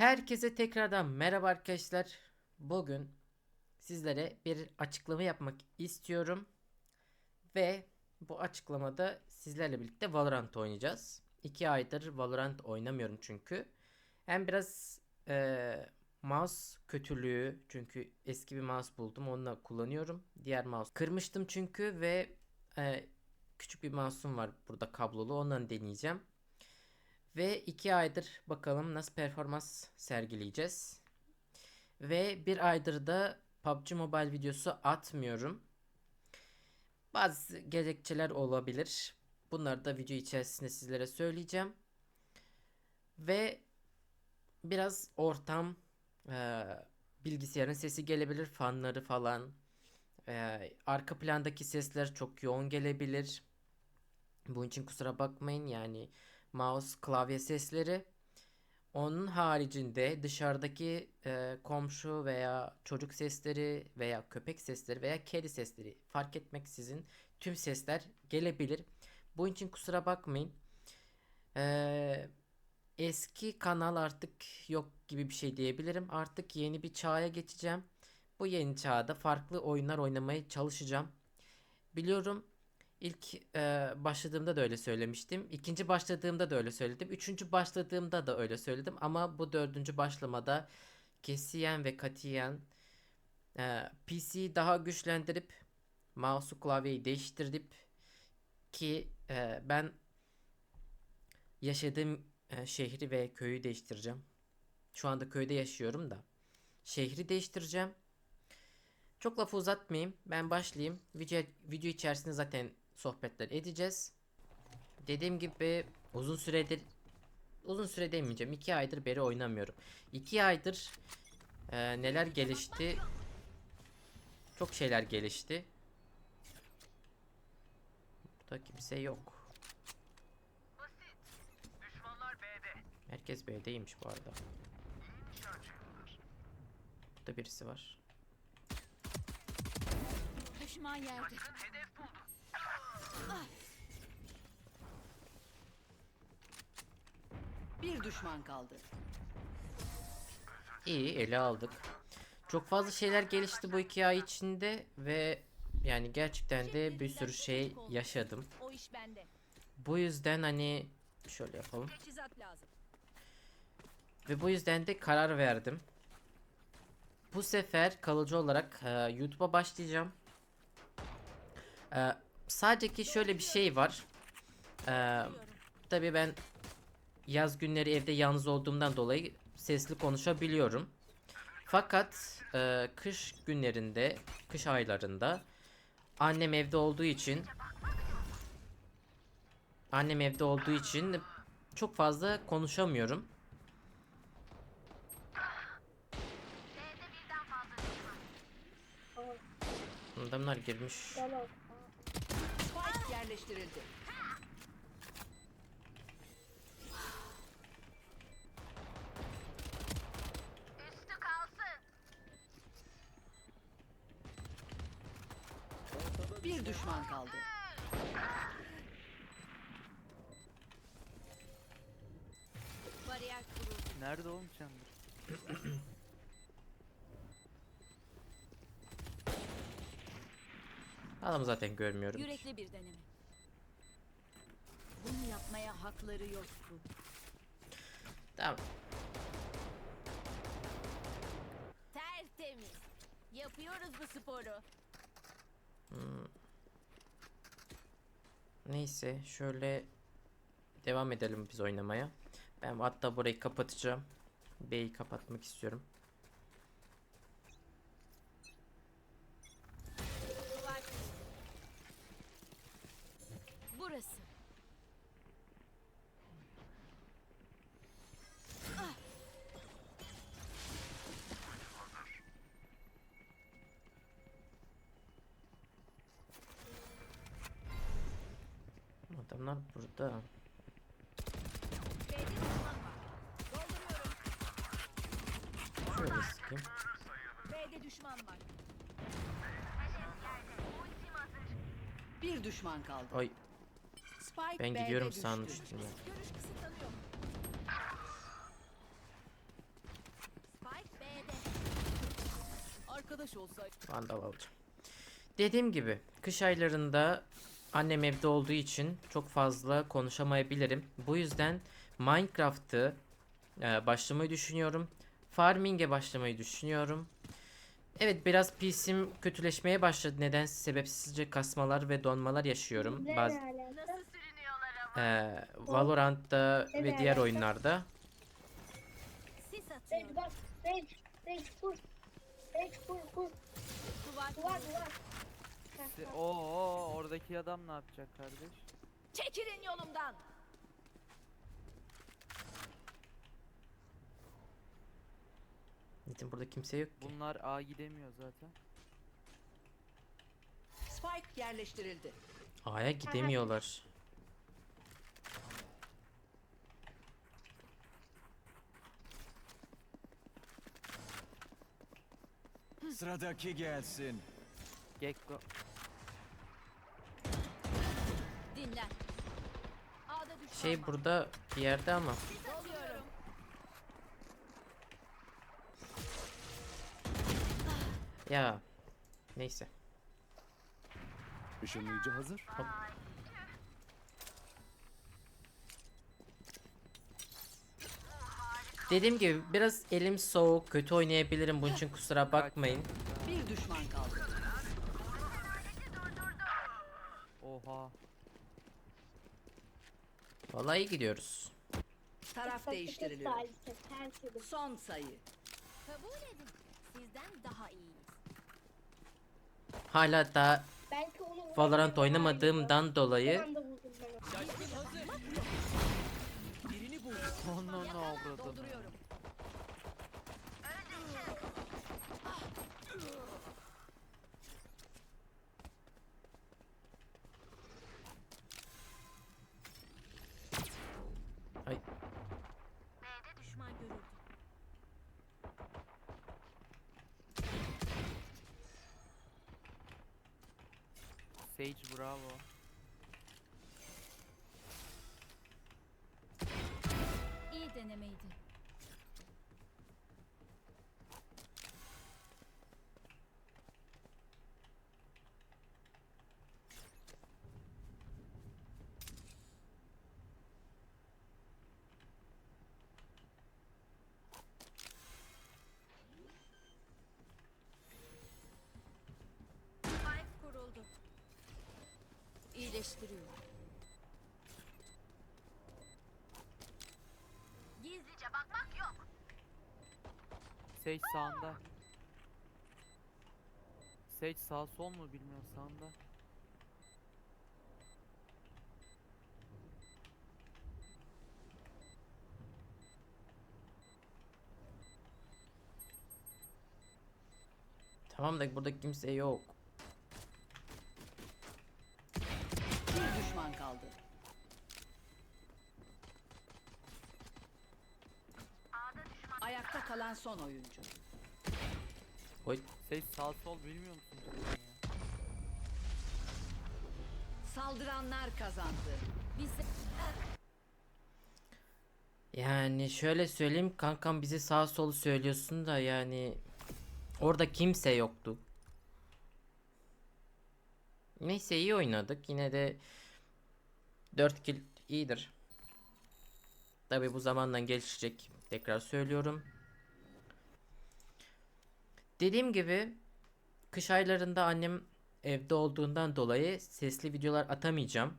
Herkese tekrardan merhaba arkadaşlar. Bugün sizlere bir açıklama yapmak istiyorum. Ve bu açıklamada sizlerle birlikte Valorant oynayacağız. İki aydır Valorant oynamıyorum çünkü. Hem biraz eee, mouse kötülüğü çünkü eski bir mouse buldum onunla kullanıyorum. Diğer mouse kırmıştım çünkü ve eee, küçük bir mouse'um var burada kablolu ondan deneyeceğim. Ve iki aydır bakalım nasıl performans sergileyeceğiz. Ve bir aydır da PUBG Mobile videosu atmıyorum. Bazı gerekçeler olabilir. Bunları da video içerisinde sizlere söyleyeceğim. Ve biraz ortam eee, bilgisayarın sesi gelebilir, fanları falan. Eee, arka plandaki sesler çok yoğun gelebilir. Bunun için kusura bakmayın yani mouse klavye sesleri. Onun haricinde dışarıdaki e, komşu veya çocuk sesleri veya köpek sesleri veya kedi sesleri fark etmeksizin tüm sesler gelebilir. Bunun için kusura bakmayın. Ee, eski kanal artık yok gibi bir şey diyebilirim. Artık yeni bir çağa geçeceğim. Bu yeni çağda farklı oyunlar oynamaya çalışacağım. Biliyorum İlk e, başladığımda da öyle söylemiştim. İkinci başladığımda da öyle söyledim. Üçüncü başladığımda da öyle söyledim. Ama bu dördüncü başlamada kesiyen ve katiyen e, PC'yi daha güçlendirip mouse'u klavyeyi değiştirip ki e, ben yaşadığım e, şehri ve köyü değiştireceğim. Şu anda köyde yaşıyorum da. Şehri değiştireceğim. Çok lafı uzatmayayım. Ben başlayayım. Video, video içerisinde zaten sohbetler edeceğiz. Dediğim gibi uzun süredir uzun süre demeyeceğim. 2 aydır beri oynamıyorum. 2 aydır e, neler gelişti? Çok şeyler gelişti. Burada kimse yok. Herkes B'deymiş bu arada. Burada birisi var. Düşman yerde. Bir düşman kaldı. İyi ele aldık. Çok fazla şeyler gelişti bu iki ay içinde ve yani gerçekten de bir sürü şey yaşadım. Bu yüzden hani şöyle yapalım. Ve bu yüzden de karar verdim. Bu sefer kalıcı olarak e, YouTube'a başlayacağım. E, sadece ki şöyle bir şey var. E, tabii ben yaz günleri evde yalnız olduğumdan dolayı sesli konuşabiliyorum. Fakat e, kış günlerinde, kış aylarında annem evde olduğu için annem evde olduğu için çok fazla konuşamıyorum. Adamlar girmiş. Spike yerleştirildi. Üstü kalsın. Bir düşman kaldı. Bariyer kuruldu. Nerede oğlum Chamber? Adamı zaten görmüyorum. Yürekli bir deneme. Bunu yapmaya hakları yoktu. Tamam. Tertemiz. Yapıyoruz bu sporu. Neyse şöyle devam edelim biz oynamaya. Ben hatta burayı kapatacağım. B'yi kapatmak istiyorum. Burası. Bir düşman kaldı. Ay Spike ben gidiyorum sanmıştım ya. Görüş Arkadaş olsaydı. Vandal alacağım. Dediğim gibi kış aylarında annem evde olduğu için çok fazla konuşamayabilirim. Bu yüzden Minecraft'ı e, başlamayı düşünüyorum. Farming'e başlamayı düşünüyorum. Evet biraz PC'm kötüleşmeye başladı. Neden sebepsizce kasmalar ve donmalar yaşıyorum. Baz Nasıl sürünüyorlar ama? e, Valorant'ta ve diğer oyunlarda. Sis Rage. Rage. Rage. Rage. Duvar Duvar duvar. Oo oradaki adam ne yapacak kardeş? Çekilin yolumdan. Zaten burada kimse yok ki. Bunlar A gidemiyor zaten. Spike yerleştirildi. A'ya gidemiyorlar. Sıradaki gelsin. Gekko. Dinlen. A'da düşman Şey var. burada bir yerde ama. Ya. Neyse. Işınlayıcı hazır. Dediğim gibi biraz elim soğuk, kötü oynayabilirim. Bunun için kusura bakmayın. Bir düşman kaldı. Oha. Vallahi iyi gidiyoruz. Taraf değiştiriliyor. Son sayı. Kabul edin. Sizden daha iyiyiz. Hala da Belki onu Valorant oynamadığımdan dolayı vurdum ben ne avradını. Sage bravo. İyi denemeydi. Spike kuruldu. İyileştiriyor. Gizlice bakmak yok. Sage sağında. Sage sağ sol mu bilmiyorum sağında. tamam da burada kimse yok. Bir düşman kaldı. Ayakta kalan son oyuncu. Oy. Sage sağ sol bilmiyor musun? Saldıranlar kazandı. Biz Yani şöyle söyleyeyim kankam bize sağ solu söylüyorsun da yani orada kimse yoktu. Neyse iyi oynadık. Yine de 4 kill iyidir. Tabi bu zamandan gelişecek. Tekrar söylüyorum. Dediğim gibi kış aylarında annem evde olduğundan dolayı sesli videolar atamayacağım.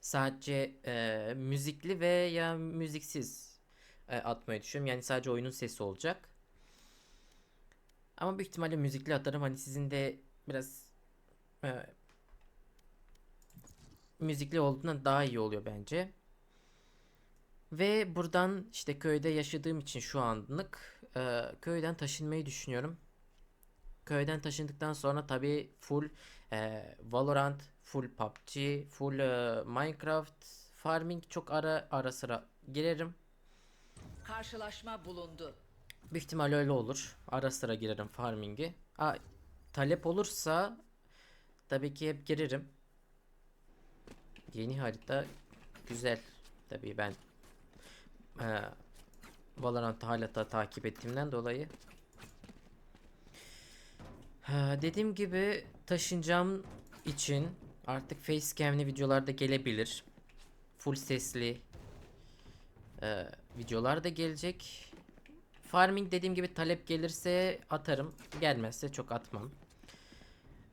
Sadece e, müzikli ve ya müziksiz e, atmayı düşünüyorum. Yani sadece oyunun sesi olacak. Ama büyük ihtimalle müzikli atarım. Hani sizin de biraz e, müzikli olduğundan daha iyi oluyor bence. Ve buradan işte köyde yaşadığım için şu anlık e, köyden taşınmayı düşünüyorum. Köyden taşındıktan sonra tabii full e, Valorant, full PUBG, full e, Minecraft, Farming çok ara ara sıra girerim. Karşılaşma bulundu. Büyük ihtimal öyle olur. Ara sıra girerim Farming'i. Ha, talep olursa tabii ki hep girerim. Yeni harita güzel. Tabii ben e, Valorant'ı hala da takip ettiğimden dolayı. Ha, dediğim gibi taşınacağım için artık facecam'li videolar da gelebilir. Full sesli e, videolar da gelecek. Farming dediğim gibi talep gelirse atarım. Gelmezse çok atmam.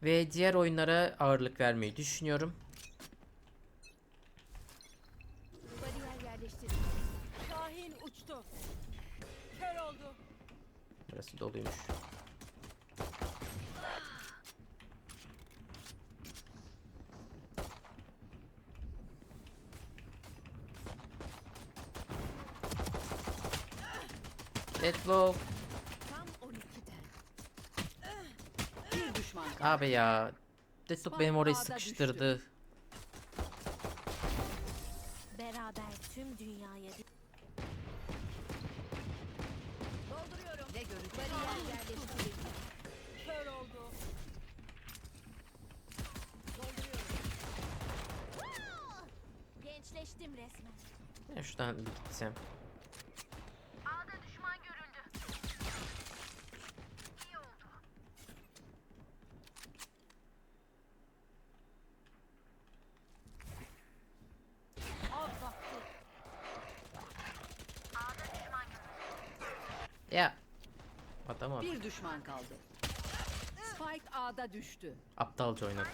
Ve diğer oyunlara ağırlık vermeyi düşünüyorum. Burası doluymuş. Deadlock. Tam 12'den. Bir düşman kaldı. Abi ya. Deadlock benim orayı sıkıştırdı. Beraber tüm dünyaya Dolduruyorum. Ne görecek? Bariyer yerleştirildi. Kör oldu. Gençleştim resmen. Ben şuradan bir gitsem. A'da düşman görüldü. İyi oldu. Av vakti. A'da düşman görüldü. Ya. Abi. Bir düşman kaldı. Spike A'da düştü. Aptalca oynadı.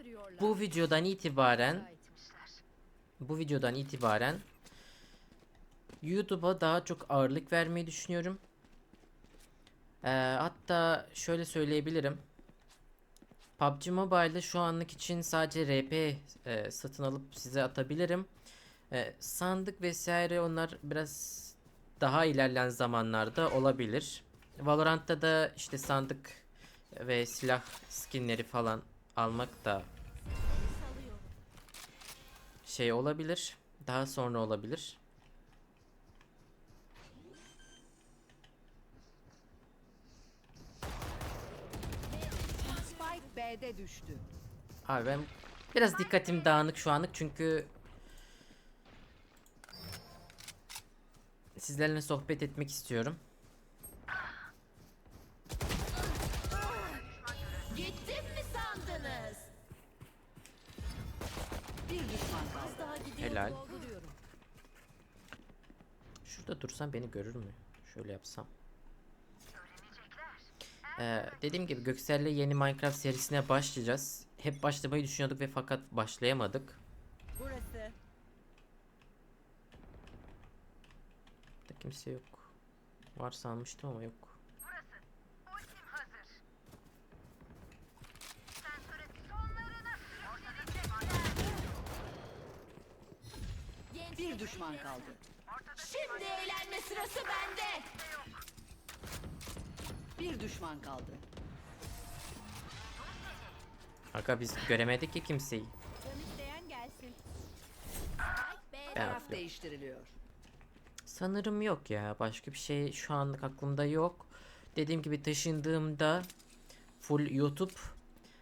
Örüyorlar. Bu videodan itibaren bu videodan itibaren YouTube'a daha çok ağırlık vermeyi düşünüyorum. Ee, hatta şöyle söyleyebilirim. PUBG Mobile'de şu anlık için sadece RP e, satın alıp size atabilirim. E, sandık vesaire onlar biraz daha ilerleyen zamanlarda olabilir. Valorant'ta da işte sandık ve silah skinleri falan almak da şey olabilir. Daha sonra olabilir. Spike B'de düştü. Abi ben biraz dikkatim dağınık şu anlık çünkü sizlerle sohbet etmek istiyorum. Gittim mi sandınız? Bir düşman kaldı. Daha gidiyorum. Helal. Şurada dursam beni görür mü? Şöyle yapsam. Ee, dediğim gibi Göksel'le yeni Minecraft serisine başlayacağız. Hep başlamayı düşünüyorduk ve fakat başlayamadık. Burası. Burada kimse yok. Var sanmıştım ama yok. Bir düşman kaldı. Şimdi eğlenme sırası bende. Bir düşman kaldı. Aga biz göremedik ki kimseyi. Can isteyen gelsin. Ben Taraf atlıyorum. değiştiriliyor. Sanırım yok ya. Başka bir şey şu anlık aklımda yok. Dediğim gibi taşındığımda full YouTube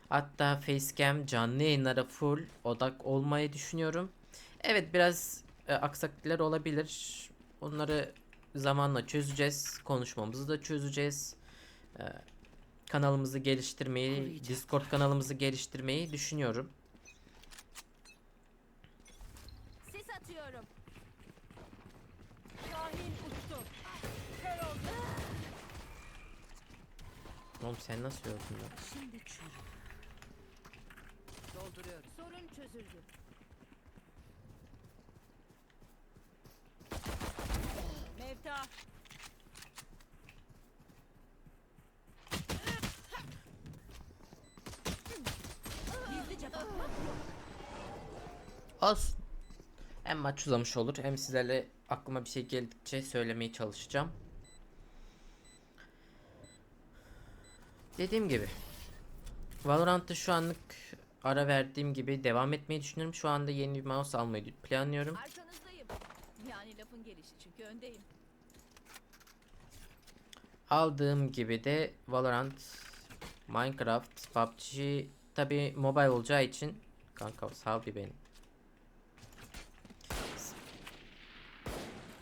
hatta facecam canlı yayınlara full odak olmayı düşünüyorum. Evet biraz e, aksaklıklar olabilir. Onları zamanla çözeceğiz. Konuşmamızı da çözeceğiz. E, kanalımızı geliştirmeyi. Discord kanalımızı geliştirmeyi düşünüyorum. sis atıyorum. Oğlum sen nasıl gördün lan? Şimdi çürü. Dolduruyorum. Sorun çözüldü. Mevta. Gizlice bakmak yok. Olsun. Hem maç uzamış olur hem sizlerle aklıma bir şey geldikçe söylemeye çalışacağım. Dediğim gibi Valorant'ta şu anlık ara verdiğim gibi devam etmeyi düşünüyorum. Şu anda yeni bir mouse almayı planlıyorum. Arkanızdayım. Yani lafın gelişi çünkü öndeyim. Aldığım gibi de Valorant, Minecraft, PUBG tabi mobile olacağı için kanka sal bir beni.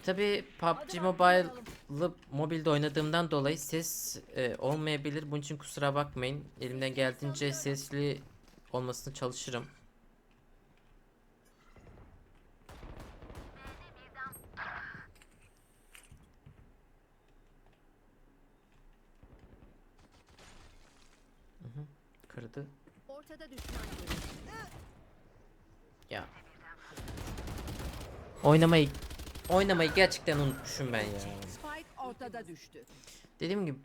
Tabi PUBG Mobile'lı mobilde oynadığımdan dolayı ses e, olmayabilir. Bunun için kusura bakmayın. Elimden geldiğince sesli olmasını çalışırım. Kırdı. Ortada düşman. Ya. Oynamayı oynamayı gerçekten unutmuşum ben ya. Ortada düştü. Dediğim gibi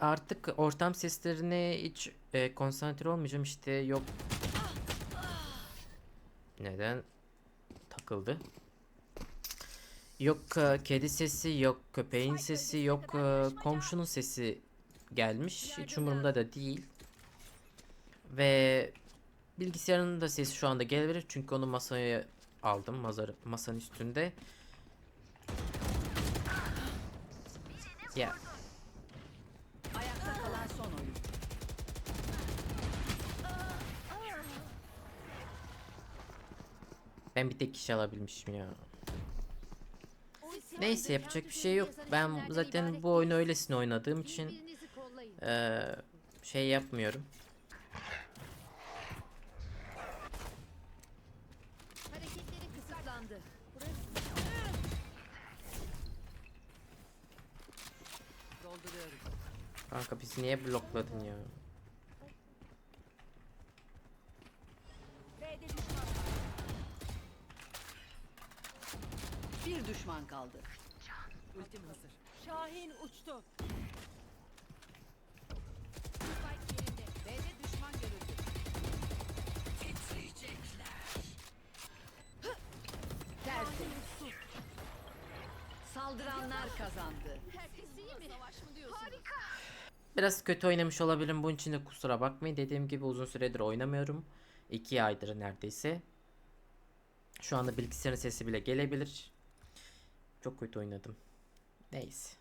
artık ortam seslerine hiç e, konsantre olmayacağım işte yok. Neden takıldı? Yok e, kedi sesi, yok köpeğin sesi, yok e, komşunun sesi gelmiş. Hiç umurumda da değil. Ve bilgisayarın da sesi şu anda gelebilir çünkü onu masaya aldım masa, masanın üstünde. Ya Ayakta kalan son oyun. Ben bir tek kişi alabilmişim ya. Neyse yapacak bir şey yok. Ben zaten bu oyunu öylesine oynadığım için eee, şey yapmıyorum. Kanka bizi niye blokladın ya? Bir düşman kaldı. Ultim hazır. Şahin uçtu. B'de düşman görüldü. Tertemiz. Saldıranlar kazandı. Herkes iyi mi? Savaş mı diyorsunuz? Harika. Biraz kötü oynamış olabilirim. Bunun için de kusura bakmayın. Dediğim gibi uzun süredir oynamıyorum. 2 aydır neredeyse. Şu anda bilgisayarın sesi bile gelebilir. Çok kötü oynadım. Neyse.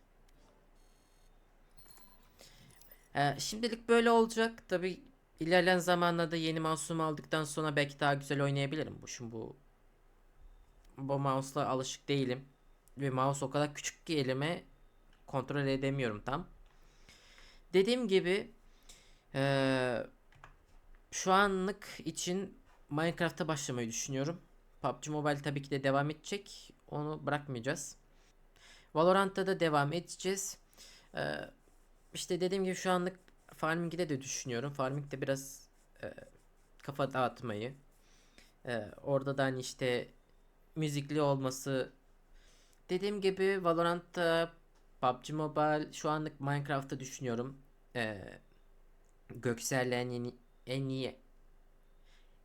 Ee, şimdilik böyle olacak. Tabi ilerleyen zamanlarda yeni mouse'umu aldıktan sonra belki daha güzel oynayabilirim. Bu şimdi bu bu mouse'la alışık değilim. Ve mouse o kadar küçük ki elime kontrol edemiyorum tam. Dediğim gibi eee, şu anlık için Minecraft'a başlamayı düşünüyorum. PUBG Mobile tabii ki de devam edecek. Onu bırakmayacağız. Valorant'ta da devam edeceğiz. Eee işte dediğim gibi şu anlık Farming'de de düşünüyorum. Farming'de biraz eee, kafa dağıtmayı. eee, orada da hani işte müzikli olması. Dediğim gibi Valorant'ta PUBG Mobile şu anlık Minecraft'ta düşünüyorum. Ee, Göksel'le en yeni, en iyi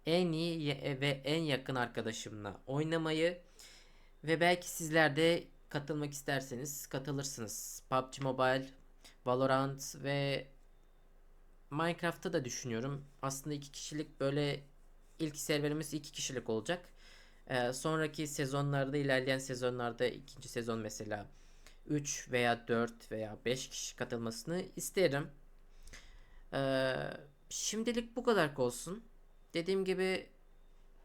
en iyi ye- ve en yakın arkadaşımla oynamayı ve belki sizler de katılmak isterseniz katılırsınız. PUBG Mobile, Valorant ve Minecraft'ta da düşünüyorum. Aslında iki kişilik böyle ilk serverimiz iki kişilik olacak. Ee, sonraki sezonlarda ilerleyen sezonlarda ikinci sezon mesela 3 veya 4 veya 5 kişi katılmasını isterim. Ee, şimdilik bu kadar olsun. Dediğim gibi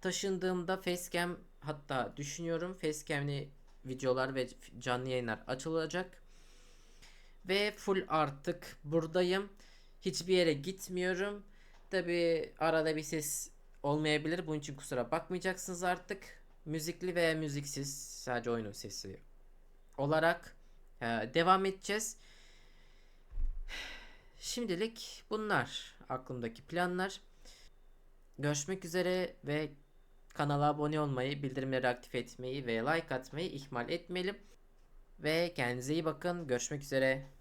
taşındığımda facecam hatta düşünüyorum facecam'li videolar ve canlı yayınlar açılacak. Ve full artık buradayım. Hiçbir yere gitmiyorum. Tabi arada bir ses olmayabilir. Bunun için kusura bakmayacaksınız artık. Müzikli veya müziksiz sadece oyunun sesi olarak ee, devam edeceğiz. Şimdilik bunlar aklımdaki planlar. Görüşmek üzere ve kanala abone olmayı, bildirimleri aktif etmeyi ve like atmayı ihmal etmeyelim. Ve kendinize iyi bakın. Görüşmek üzere.